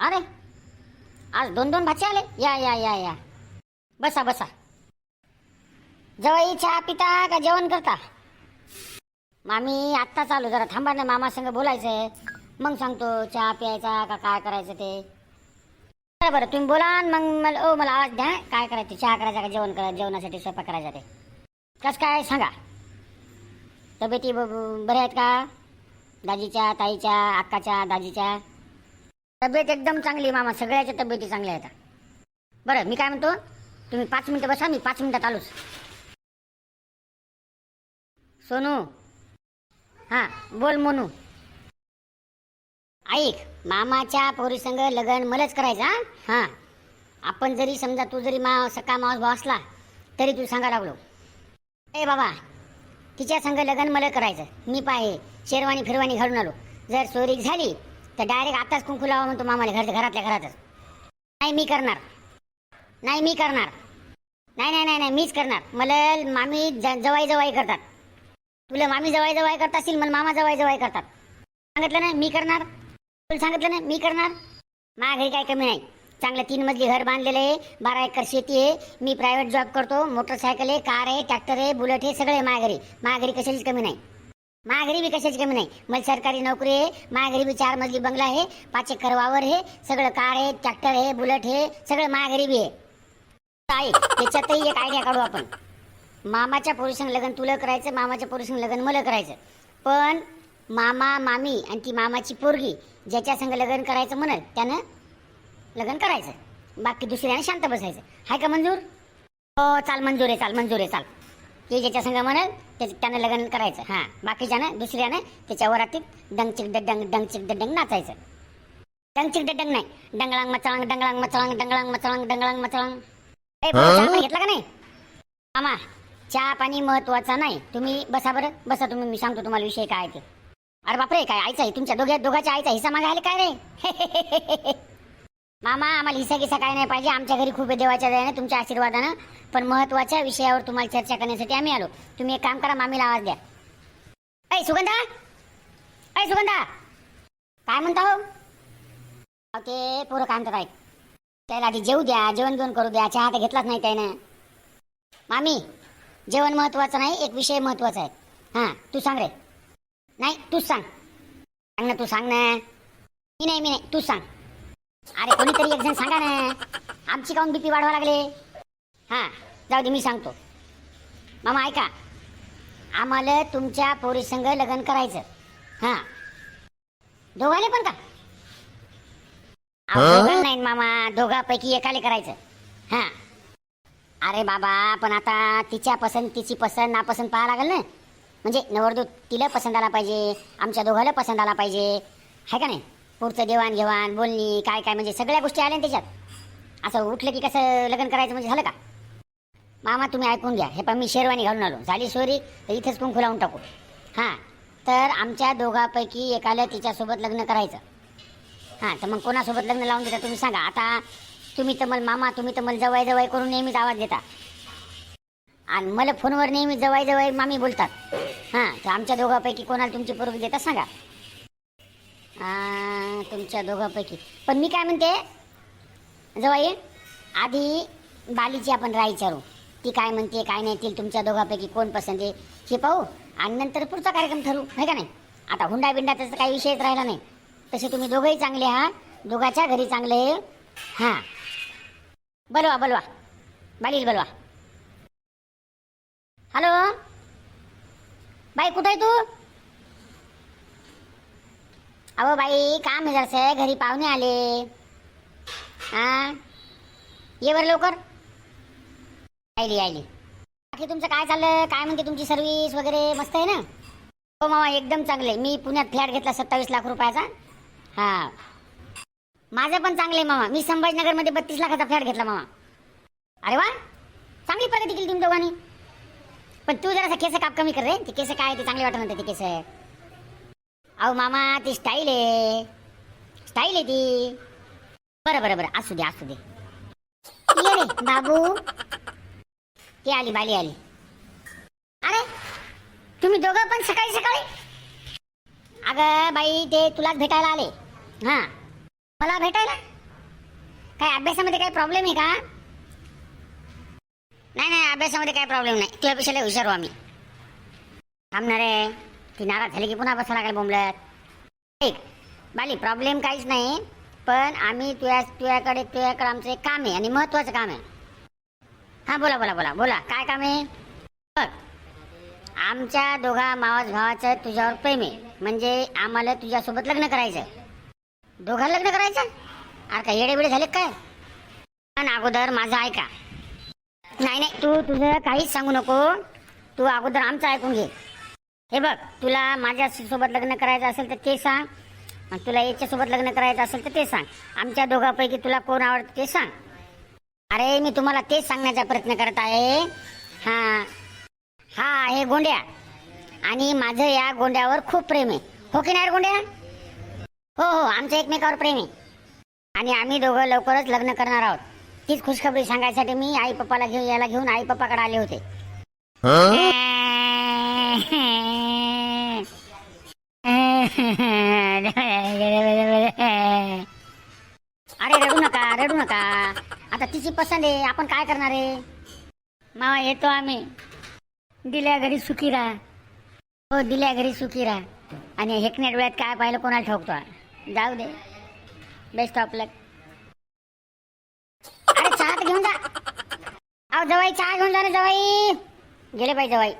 अरे आज दोन दोन भाचे आले. या या या या. बसा बसा. जवळ चहा पिता का जेवण करता? मामी आत्ता चालू. जरा थांबा ना मामा संग बोलायचंय. मग सांगतो चहा प्यायचा का काय करायचं ते. बरं बरं तुम्ही बोला मग मला ओ मला आवाज द्या काय करायचं चहा करायचा का जेवण करायचं जेवणासाठी स्वयंपाक करायचा ते. कसं काय सांगा. तब्येती ब- आहेत का? दाजीच्या ताईच्या अक्काच्या दाजीच्या? तब्येत एकदम चांगली मामा सगळ्याच्या तब्येती चांगल्या आहेत. बरं मी काय म्हणतो? तुम्ही पाच मिनिटं बसा मी पाच मिनिटात आलोच. सोनू. हां बोल मोनू. ऐक मामाच्या पोरीसंग लग्न मलाच करायचं हां? हां. आपण जरी समजा तू जरी मा सकाळ मावस भाऊ असला तरी तू सांगा लागलो. ए बाबा तिच्या संग लग्न मला करायचं. मी पाहे शेरवानी फिरवानी घालून आलो. जर चोरी झाली तर डायरेक्ट आताच कुंकू लावा म्हणतो मामाने घर घरातल्या घरातच. नाही मी करणार. नाही मी करणार. नाही नाही नाही नाही मीच करणार. मला मामी जवाई जवाई करतात. तुला मामी जवाई जवाई करत असतील मला मामा जवाई जवाई करतात. सांगितलं ना मी करणार. तुला सांगितलं ना मी करणार. माझ्या घरी काही कमी नाही. चांगलं तीन मजली घर बांधलेलं आहे बारा एकर शेती आहे. मी प्रायव्हेट जॉब करतो मोटरसायकल आहे कार आहे ट्रॅक्टर आहे बुलेट आहे सगळे माझ्या घरी माझ्या घरी कशाचीच कमी नाही. माझ्या बी कशाची कमी नाही. मला सरकारी नोकरी आहे माझ्या बी चार मजली बंगला आहे पाच एकर वावर हे सगळं कार आहे ट्रॅक्टर आहे बुलेट हे सगळं माझ्या बी आहे. त्याच्यातही एक आयडिया काढू आपण. मामाच्या पोरीसंग लग्न तुला करायचं मामाच्या पोरीसंग लग्न मला करायचं. पण मामा मामी आणि ती मामाची पोरगी ज्याच्या संग लग्न करायचं म्हणत त्यानं लग्न करायचं. बाकी दुसऱ्याने शांत बसायचं. हाय का मंजूर? हो चाल मंजूर आहे चाल मंजूर आहे चाल. ते ज्याच्या संघ म्हणेल त्याचं त्यानं लग्न करायचं. हां. बाकीच्यानं दुसऱ्यानं त्याच्या वरातीत डंगचिक डंग डंगचिक डंग नाचायचं. डंगचिक डंग नाही. डंगळांग मचळांग डंगळांग मचळांग डंगळांग मचळांग डंगळांग मचळांग घेतला का नाही? मामा चहा पाणी महत्त्वाचा नाही. तुम्ही बसा बरं. बसा तुम्ही मी सांगतो तुम्हाला विषय काय ते. अरे बापरे काय आईचा आहे? तुमच्या दोघ्या दोघाच्या आईचा हिस्सा मागायला काय रे? मामा आम्हाला हिसा किसा काय नाही पाहिजे. आमच्या घरी खूप देवाच्या दयाने तुमच्या आशीर्वादानं. पण महत्त्वाच्या विषयावर तुम्हाला चर्चा करण्यासाठी आम्ही आलो. तुम्ही एक काम करा मामीला आवाज द्या. ऐ सुगंधा! ऐ सुगंधा! काय म्हणता हो? अहो, ते पोरं काय म्हणतात ऐक त्याला आधी जेवू द्या जेवण जेवण करू द्या. चहा तर घेतलाच नाही त्यानं. मामी जेवण महत्वाचं नाही एक विषय महत्त्वाचा आहे. हां तू सांग रे. नाही तूच सांग. सांग ना तू सांग ना. मी नाही मी नाही तूच सांग. अरे कोणीतरी एक जण सांगा ना. आमची काऊन बीपी वाढवा लागले? हां जाऊ दे मी सांगतो. मामा ऐका. आम्हाला तुमच्या पोरीसंग लग्न करायचं. हां. दोघाले पण का? अहो, नाही मामा. दोघापैकी एकाले करायचं. हां. अरे बाबा पण आता तिच्या पसंतीची पसंत नापसंत पाहा लागेल ना. म्हणजे नवरदूत तिला पसंत आला पाहिजे आमच्या दोघाला पसंत आला पाहिजे. आहे का नाही? पुढचं देवाणघेवाण बोलणी काय काय म्हणजे सगळ्या गोष्टी आल्या ना त्याच्यात. असं उठलं की कसं लग्न करायचं म्हणजे झालं का? मामा तुम्ही ऐकून घ्या. हे पण मी शेरवानी घालून आलो. झाली सोरी तर इथंच कुंकू लावून टाकू. हां तर आमच्या दोघापैकी एकाला तिच्यासोबत लग्न करायचं. हां तर मग कोणासोबत लग्न लावून देता तुम्ही सांगा. आता तुम्ही तर मला मामा तुम्ही तर मला जवळ जवळ करून नेहमीच आवाज देता. आणि मला फोनवर नेहमी जवळ जवळ मामी बोलतात. हां तर आमच्या दोघापैकी कोणाला तुमची पोरगी देता सांगा. तुमच्या दोघांपैकी. पण मी काय म्हणते जवळ आधी बालीची आपण राह विचारू. ती काय म्हणते काय नाही ती तुमच्या दोघांपैकी कोण पसंत आहे हे पाहू. आणि नंतर पुढचा कार्यक्रम ठरू नाही का नाही? आता हुंडा बिंडा त्याचा काही विषयच राहिला नाही. तसे तुम्ही दोघंही चांगले आहात दोघाच्या घरी चांगले हां. बोलवा बोलवा. बालील बोलवा. हॅलो? बाई कुठे आहे तू? अहो बाई काम आहे जरासं घरी पाहुणे आले? हां? ये बरं लवकर. आयली आयली. बाकी तुमचं काय चाललं? काय म्हणते तुमची सर्व्हिस वगैरे? मस्त आहे ना? हो मामा एकदम चांगले. मी पुण्यात फ्लॅट घेतला सत्तावीस लाख रुपयाचा. हा. माझं पण चांगलं आहे मामा. मी संभाजीनगरमध्ये बत्तीस लाखाचा फ्लॅट घेतला मामा. अरे वा! चांगली प्रगती केली तुम्ही दोघांनी. पण तू जरासा केस काप कमी कर रे. ते केस काय ते चांगले वाटत म्हणते ते केस. अहो मामा ती स्टाईल आहे. स्टाईल आहे ती. बरं बरं बरं. असू दे असू दे. ये रे बाबू. ती आली बाली आली. अरे तुम्ही दोघं पण सकाळी सकाळी? अगं बाई ते तुलाच भेटायला आले. हां. मला भेटायला? काय अभ्यासामध्ये काही प्रॉब्लेम आहे का? नाही नाही अभ्यासामध्ये काही प्रॉब्लेम नाही. तुझ्यापेक्षा लय हुशार हो आम्ही. थांबणार आहे. ती नाराज झाली की पुन्हा बसा लागेल बोंबल्यात एक बाली प्रॉब्लेम काहीच नाही पण आम्ही तुझ्या तुझ्याकडे तुझ्याकडे आमचं एक काम आहे आणि महत्वाचं काम आहे. हां बोला बोला बोला बोला. काय काम आहे? बघ. आमच्या दोघा मावस भावाचं तुझ्यावर प्रेम आहे. म्हणजे आम्हाला तुझ्यासोबत लग्न करायचं दोघं लग्न करायचं अरे काय येडेबिडे झाले काय? पण अगोदर माझं ऐका. नाही नाही तू तुझं काहीच सांगू नको. तू अगोदर आमचं ऐकून घे. हे बघ तुला माझ्या सोबत लग्न करायचं असेल तर ते सांग. आणि तुला याच्यासोबत लग्न करायचं असेल तर ते सांग. आमच्या दोघांपैकी तुला कोण आवडतं ते सांग. अरे मी तुम्हाला तेच सांगण्याचा प्रयत्न करत आहे. हा हा आहे गोंड्या. आणि माझं या गोंड्यावर खूप प्रेम आहे. हो की नाही गोंड्या? हो हो आमचं एकमेकावर प्रेम आहे. आणि आम्ही दोघं लवकरच लग्न करणार आहोत. तीच खुशखबरी सांगायसाठी मी आई पप्पाला घेऊन याला घेऊन आई पप्पाकडे आले होते. अरे रडू नका रडू नका. आता तिची पसंत आहे आपण काय करणार आहे? मामा येतो आम्ही. दिल्या घरी सुखी राहा. हो दिल्या घरी सुखी राहा. आणि हेकण्या डोळ्यात काय पाहिलं कोणाला ठोकतो? जाऊ दे. बेस्ट ऑफ लक अरे चहा घेऊन जा. अहो जवाई चहा घेऊन जा ना जवाई. गेले पाहिजे जवाई.